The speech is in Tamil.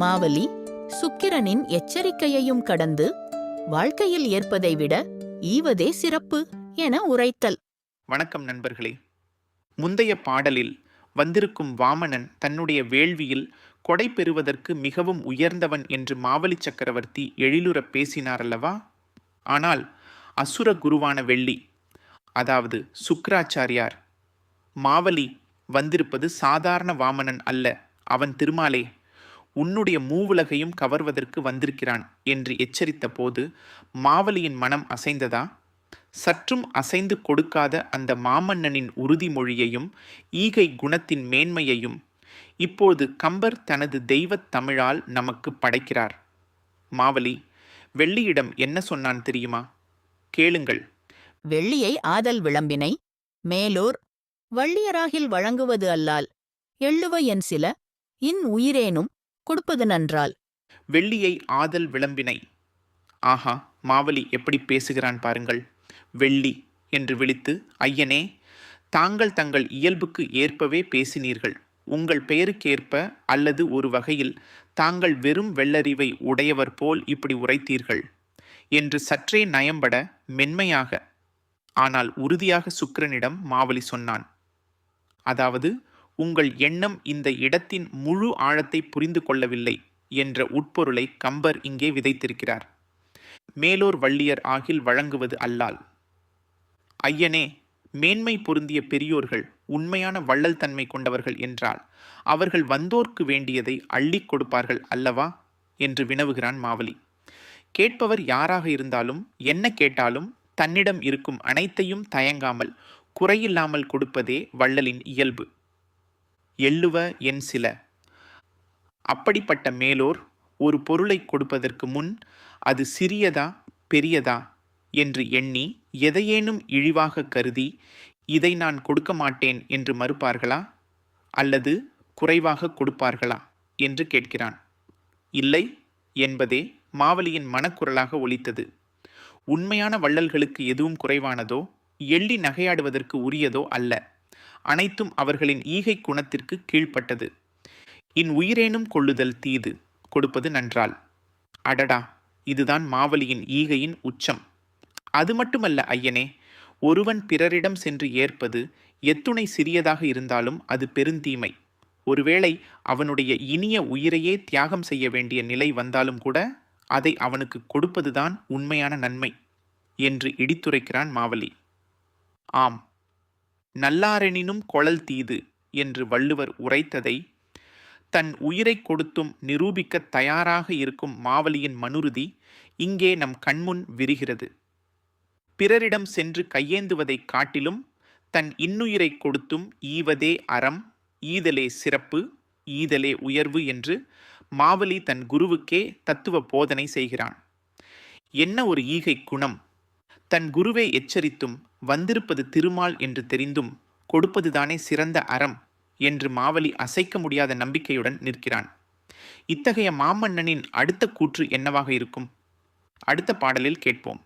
மாவலி சுக்கிரனின் எச்சரிக்கையையும் கடந்து வாழ்க்கையில் ஏற்பதை விட ஈவதே சிறப்பு என உரைத்தல். வணக்கம் நண்பர்களே. முந்தைய பாடலில் வந்திருக்கும் வாமனன் தன்னுடைய வேள்வியில் கொடை பெறுவதற்கு மிகவும் உயர்ந்தவன் என்று மாவலி சக்கரவர்த்தி எழிலுற பேசினார் அல்லவா ஆனால் அசுர குருவான வெள்ளி அதாவது சுக்ராச்சாரியார் மாவலி வந்திருப்பது சாதாரண வாமனன் அல்ல அவன் திருமாலே. உன்னுடைய மூவுலகையும் கவர்வதற்கு வந்திருக்கிறான் என்று எச்சரித்த போது மாவலியின் மனம் அசைந்ததா? சற்றும் அசைந்து கொடுக்காத அந்த மாமன்னனின் உறுதிமொழியையும் ஈகை குணத்தின் மேன்மையையும் இப்போது கம்பர் தனது தெய்வத் தமிழால் நமக்கு படைக்கிறார். மாவலி வெள்ளியிடம் என்ன சொன்னான் தெரியுமா? கேளுங்கள். வெள்ளியை ஆதல் விளம்பினை மேலோர் வள்ளியராகில் வழங்குவது அல்லால் எள்ளுவ என் சில இன் உயிரேனும் கொடுப்பது நன்றால். வெள்ளியை ஆதல் விளம்பினை. ஆஹா மாவலி எப்படி பேசுகிறான் பாருங்கள். வெள்ளி என்று விழித்து ஐயனே தாங்கள் தங்கள் இயல்புக்கு ஏற்பவே பேசினீர்கள். உங்கள் பெயருக்கேற்ப அல்லது ஒரு வகையில் தாங்கள் வெறும் வெள்ளறிவை உடையவர் போல் இப்படி உரைத்தீர்கள் என்று சற்றே நயம்பட மென்மையாக. ஆனால் உறுதியாக சுக்கிரனிடம் மாவலி சொன்னான். அதாவது உங்கள் எண்ணம் இந்த இடத்தின் முழு ஆழத்தை புரிந்து கொள்ளவில்லை என்ற உட்பொருளை கம்பர் இங்கே விதைத்திருக்கிறார். மேலோர் வள்ளியர் ஆகில் வழங்குவது அல்லால். ஐயனே மேன்மை பொருந்திய பெரியோர்கள் உண்மையான வள்ளல் தன்மை கொண்டவர்கள் என்றால் அவர்கள் வந்தோர்க்கு வேண்டியதை அள்ளிக் கொடுப்பார்கள் அல்லவா? என்று வினவுகிறான் மாவலி. கேட்பவர் யாராக இருந்தாலும் என்ன கேட்டாலும் தன்னிடம் இருக்கும் அனைத்தையும் தயங்காமல் குறையில்லாமல் கொடுப்பதே வள்ளலின் இயல்பு. எள்ளுவ என் சில. அப்படிப்பட்ட மேலோர் ஒரு பொருளை கொடுப்பதற்கு முன் அது சிறியதா பெரியதா என்று எண்ணி எதையேனும் இழிவாக கருதி இதை நான் கொடுக்க மாட்டேன் என்று மறுப்பார்களா? அல்லது குறைவாக கொடுப்பார்களா? என்று கேட்கிறான். இல்லை என்பதே மாவலியின் மனக்குரலாக ஒலித்தது. உண்மையான வள்ளல்களுக்கு எதுவும் குறைவானதோ எள்ளி நகையாடுவதற்கு உரியதோ அல்ல. அனைத்தும் அவர்களின் ஈகை குணத்திற்கு கீழ்ப்பட்டது. இன் உயிரேனும் கொள்ளுதல் தீது கொடுப்பது நன்றால். அடடா இதுதான் மாவலியின் ஈகையின் உச்சம். அது மட்டுமல்ல ஐயனே ஒருவன் பிறரிடம் சென்று ஏற்பது எத்துணை சிறியதாக இருந்தாலும் அது பெருந்தீமை. ஒருவேளை அவனுடைய இனிய உயிரையே தியாகம் செய்ய வேண்டிய நிலை வந்தாலும் கூட அதை அவனுக்கு கொடுப்பதுதான் உண்மையான நன்மை என்று இடித்துரைக்கிறான் மாவலி. ஆம். நல்லாரெனினும் கொழல் தீது என்று வள்ளுவர் உரைத்ததை தன் உயிரை கொடுத்தும் நிரூபிக்க தயாராக இருக்கும் மாவலியின் மனுருதி இங்கே நம் கண்முன் விரிகிறது. பிறரிடம் சென்று கையேந்துவதைக் காட்டிலும் தன் இன்னுயிரை கொடுத்தும் ஈவதே அறம் ஈதலே சிறப்பு ஈதலே உயர்வு என்று மாவலி தன் குருவுக்கே தத்துவ போதனை செய்கிறான். என்ன ஒரு ஈகை குணம்? தன் குருவை எச்சரித்தும் வந்திருப்பது திருமால் என்று தெரிந்தும் கொடுப்பதுதானே சிறந்த அறம் என்று மாவலி அசைக்க முடியாத நம்பிக்கையுடன் நிற்கிறான். இத்தகைய மாமன்னனின் அடுத்த கூற்று என்னவாக இருக்கும்? அடுத்த பாடலில் கேட்போம்.